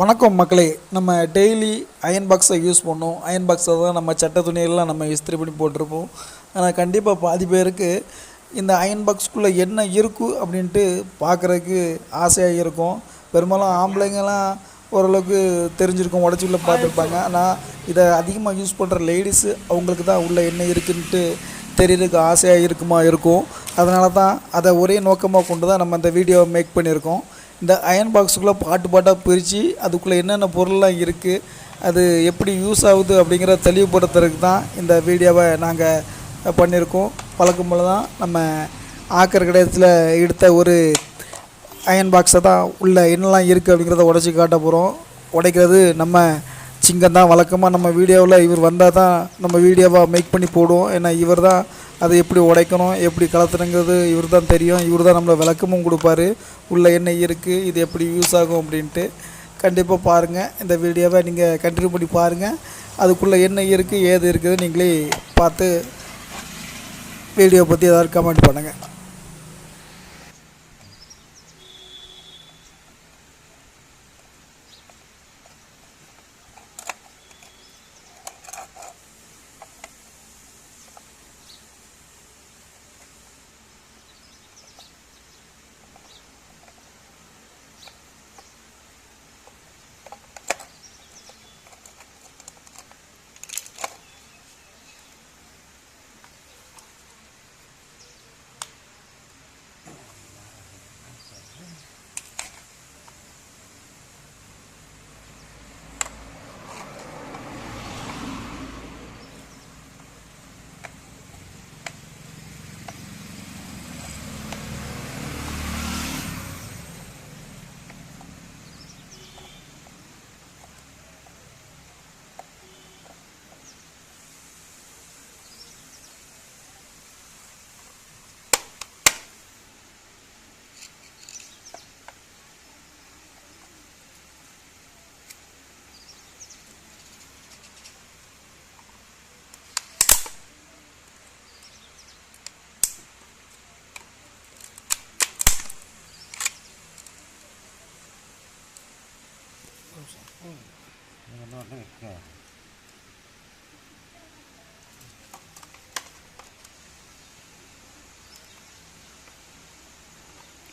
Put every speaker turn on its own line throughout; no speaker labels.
வணக்கம் மக்களே. நம்ம டெய்லி அயன் பாக்ஸை யூஸ் பண்ணோம். அயன் பாக்ஸை தான் நம்ம சட்ட துணியெல்லாம் நம்ம இஸ்திரி பண்ணி போட்டிருப்போம். ஆனால் கண்டிப்பாக பாதி பேருக்கு இந்த அயன் பாக்ஸ்க்குள்ளே என்ன இருக்குது அப்படின்ட்டு பார்க்குறதுக்கு ஆசையாக இருக்கும். பெரும்பாலும் ஆம்பளைங்கெல்லாம் ஓரளவுக்கு தெரிஞ்சிருக்கும் உடச்சி உள்ள பார்த்துருப்பாங்க. ஆனால் இதை அதிகமாக யூஸ் பண்ணுற லேடிஸு அவங்களுக்கு தான் உள்ளே என்ன இருக்குன்ட்டு தெரியறதுக்கு ஆசையாக இருக்குமா இருக்கும். அதனால தான் அதை ஒரே நோக்கமாக கொண்டு தான் நம்ம இந்த வீடியோவை மேக் பண்ணியிருக்கோம். இந்த அயன் பாக்ஸுக்குள்ளே பாட்டு பாட்டாக பிரித்து அதுக்குள்ளே என்னென்ன பொருள்லாம் இருக்குது அது எப்படி யூஸ் ஆகுது அப்படிங்கிற தெளிவுபடுத்துறதுக்கு தான் இந்த வீடியோவை நாங்கள் பண்ணியிருக்கோம். வழக்கம் போல் தான் நம்ம ஆக்கர் கடையத்தில் எடுத்த ஒரு அயன் பாக்ஸை தான் உள்ளே என்னெல்லாம் இருக்குது அப்படிங்கிறத உடச்சி காட்ட போகிறோம் உடைக்கிறது நம்ம சிங்கம் தான். வழக்கமாக நம்ம வீடியோவில் இவர் வந்தால் தான் நம்ம வீடியோவாக மேக் பண்ணி போடுவோம். ஏன்னா இவர் தான் அதை எப்படி உடைக்கணும் எப்படி கலத்துறங்கிறது இவர் தான் தெரியும். இவர் தான் நம்மளை விளக்கமும் கொடுப்பாரு. உள்ளே என்ன இருக்குது இது எப்படி யூஸ் ஆகும் அப்படின்ட்டு கண்டிப்பாக பாருங்கள் இந்த வீடியோவை நீங்கள் கண்டினியூ பண்ணி பாருங்கள் அதுக்குள்ளே என்ன இருக்குது ஏது இருக்குது நீங்களே பார்த்து வீடியோ பற்றி ஏதாவது கமெண்ட் பண்ணுங்கள்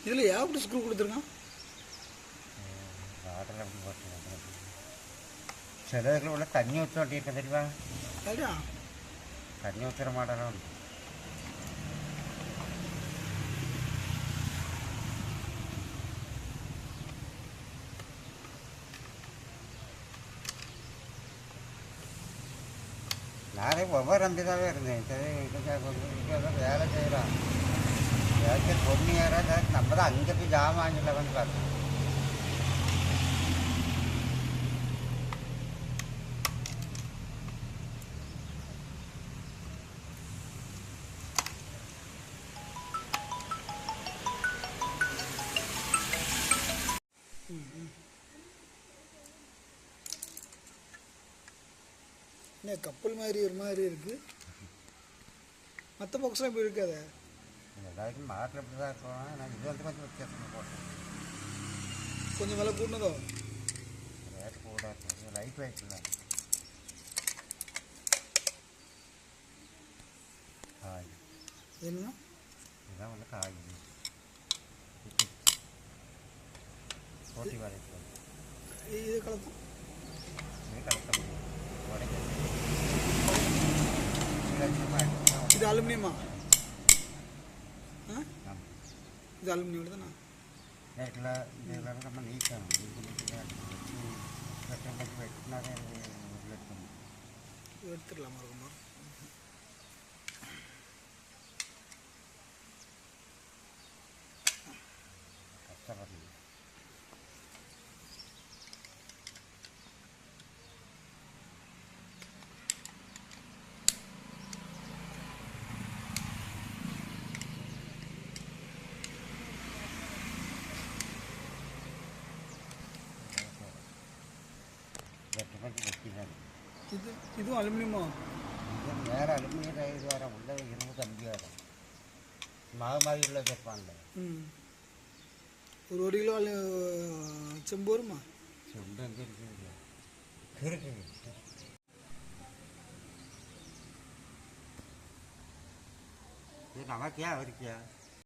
இதில் எப்படி ஸ்க்ரூ கொடுத்துருக்கான்
வாட்டரில் அப்படி போட்டு சில இதில் உள்ள தண்ணி ஊற்ற வேண்டியிருக்க தெரியுமா
அப்படியா
தண்ணி ஊற்றுற மாடலும் நானே ஒவ்வொரு நம்பிதாவே இருந்தேன் சரி இதுக்காக வேலை செய்கிறான் ஏதாச்சும் பொண்ணு யாராவது நம்ம தான் அங்கே போய் ஜாமான் வாங்கில வந்து பார்த்தோம்
என்ன கப்பல் மாதிரி ஒரு மாதிரி இருக்குது மற்ற பாக்ஸ்லாம் இப்போ இருக்காதே?
எல்லாருக்கும் மாட்டில் இப்படி தான் இருக்கும். நான் இது வந்து கொஞ்சம் வித்தியாசமாக போட்டேன்
கொஞ்சம் விலை கூடதோ
ரேட்டு கூட இருக்கும் லைட் வெயிட் இல்லை. காய்.
என்ன?
இதுதான் வந்து காய். போட்டி வரைக்கும்.
இது கலப்போம்
இது
அலுமினியமா இது அலுமினியம் தானே
நைட்டில் வெட்டினாலே
எடுத்துடலாமா இருக்குமா இது இதுவும் அலுமினியமா
இது வேறு அலுமினியம் இது வேறு உள்ள இரும்பு கம்பி வேறு மாவு மாதிரி உள்ள வைப்பான்ல
ம் ஒரு ஒரு கிலோ அலு செம்பு வருமா
சொந்த எங்கே இருக்குது இருக்கு இது நமக்கியா அவருக்கியா